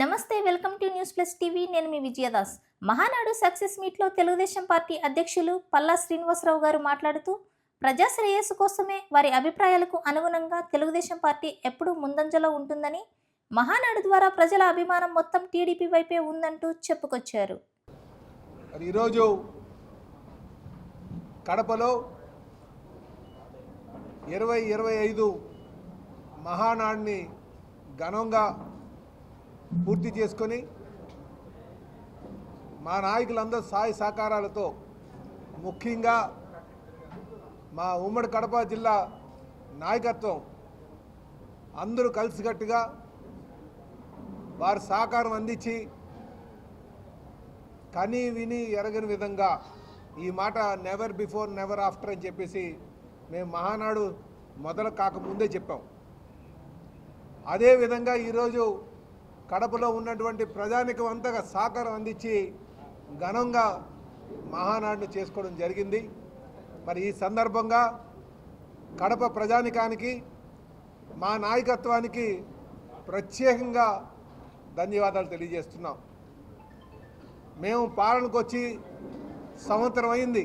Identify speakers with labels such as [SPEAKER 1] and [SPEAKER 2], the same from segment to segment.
[SPEAKER 1] Namaste welcome to news plus TV. నేను మీ Vijayadas. Mahanadu success మీట్లో తెలుగుదేశం పార్టీ అధ్యక్షులు పల్లా శ్రీనివాసరావు గారు మాట్లాడుతూ ప్రజా శ్రేయస్సు కోసమే వారి అభిప్రాయాలకు అనుగుణంగా తెలుగుదేశం పార్టీ ఎప్పుడూ ముందంజలో ఉంటుందని మహానాడు ద్వారా ప్రజల అభిమానం మొత్తం టీడీపీ వైపే ఉందంటూ చెప్పుకొచ్చారు.
[SPEAKER 2] ఈరోజు కడపలో ఇరవై ఇరవై ఐదు మహానాడిని ఘనంగా పూర్తి చేసుకొని మా నాయకులందరూ సాయి సహకారాలతో ముఖ్యంగా మా ఉమ్మడి కడప జిల్లా నాయకత్వం అందరూ కలిసికట్టుగా వారి సహకారం అందించి కని విని ఎరగని విధంగా ఈ మాట నెవర్ బిఫోర్ నెవర్ ఆఫ్టర్ అని చెప్పేసి మేము మహానాడు మొదలు కాకముందే చెప్పాం. అదేవిధంగా ఈరోజు కడపలో ఉన్నటువంటి ప్రజానికం అంతగా సహకారం అందించి ఘనంగా మహానాడును చేసుకోవడం జరిగింది. మరి ఈ సందర్భంగా కడప ప్రజానికానికి మా నాయకత్వానికి ప్రత్యేకంగా ధన్యవాదాలు తెలియజేస్తున్నాం. మేము పాలనకు వచ్చి సంవత్సరం అయింది.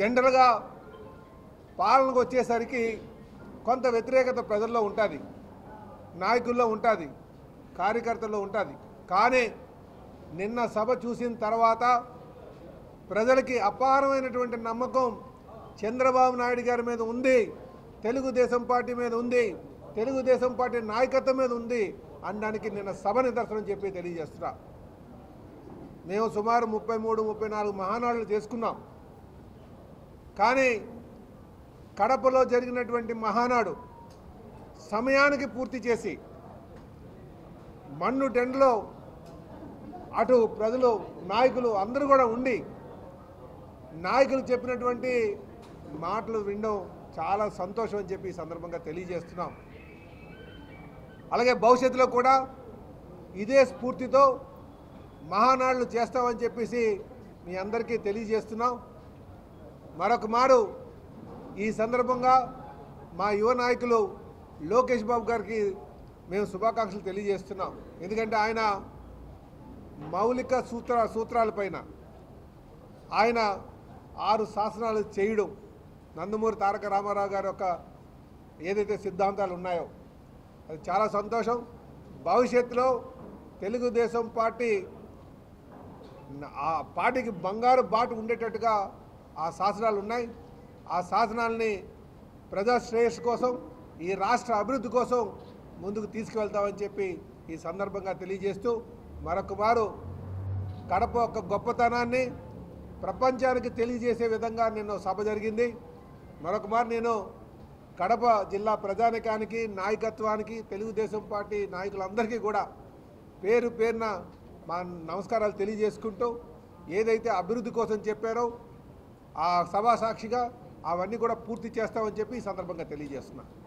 [SPEAKER 2] జనరల్గా పాలనకు వచ్చేసరికి కొంత వ్యతిరేకత ప్రజల్లో ఉంటుంది. నాయకుల్లో ఉంటుంది కార్యకర్తల్లో ఉంటుంది. కానీ నిన్న సభ చూసిన తర్వాత ప్రజలకి అపారమైనటువంటి నమ్మకం చంద్రబాబు నాయుడు గారి మీద ఉంది తెలుగుదేశం పార్టీ మీద ఉంది తెలుగుదేశం పార్టీ నాయకత్వం మీద ఉంది అనడానికి నిన్న సభ నిదర్శనం చెప్పి తెలియజేస్తున్నా. మేము సుమారు ముప్పై మూడు ముప్పై నాలుగు మహానాడులు చేసుకున్నాం. కానీ కడపలో జరిగినటువంటి మహానాడు సమయానికి పూర్తి చేసి మన్ను టెండ్లో అటు ప్రజలు నాయకులు అందరూ కూడా ఉండి నాయకులు చెప్పినటువంటి మాటలు వినడం చాలా సంతోషం అని చెప్పి ఈ సందర్భంగా తెలియజేస్తున్నాం. అలాగే భవిష్యత్తులో కూడా ఇదే స్ఫూర్తితో మహానాడులు చేస్తామని చెప్పేసి మీ అందరికీ తెలియజేస్తున్నాం. మరొక మారు ఈ సందర్భంగా మా యువ నాయకులు లోకేష్ బాబు గారికి మేము శుభాకాంక్షలు తెలియజేస్తున్నాం. ఎందుకంటే ఆయన మౌలిక సూత్ర సూత్రాలపైన ఆయన ఆరు శాసనాలు చేయడం నందమూరి తారక రామారావు గారి యొక్క ఏదైతే సిద్ధాంతాలు ఉన్నాయో అది చాలా సంతోషం. భవిష్యత్తులో తెలుగుదేశం పార్టీ ఆ పార్టీకి బంగారు బాటు ఉండేటట్టుగా ఆ శాసనాలు ఉన్నాయి. ఆ శాసనాలని ప్రజాశ్రేయస్సు కోసం ఈ రాష్ట్ర అభివృద్ధి కోసం ముందుకు తీసుకువెళ్తామని చెప్పి ఈ సందర్భంగా తెలియజేస్తూ మరొక మారు కడప యొక్క గొప్పతనాన్ని ప్రపంచానికి తెలియజేసే విధంగా నిన్న సభ జరిగింది. మరొక మారు నేను కడప జిల్లా ప్రజానికానికి నాయకత్వానికి తెలుగుదేశం పార్టీ నాయకులందరికీ కూడా పేరు పేరున మా నమస్కారాలు తెలియజేసుకుంటూ ఏదైతే అభివృద్ధి కోసం చెప్పారో ఆ సభా సాక్షిగా అవన్నీ కూడా పూర్తి చేస్తామని చెప్పి ఈ సందర్భంగా తెలియజేస్తున్నా.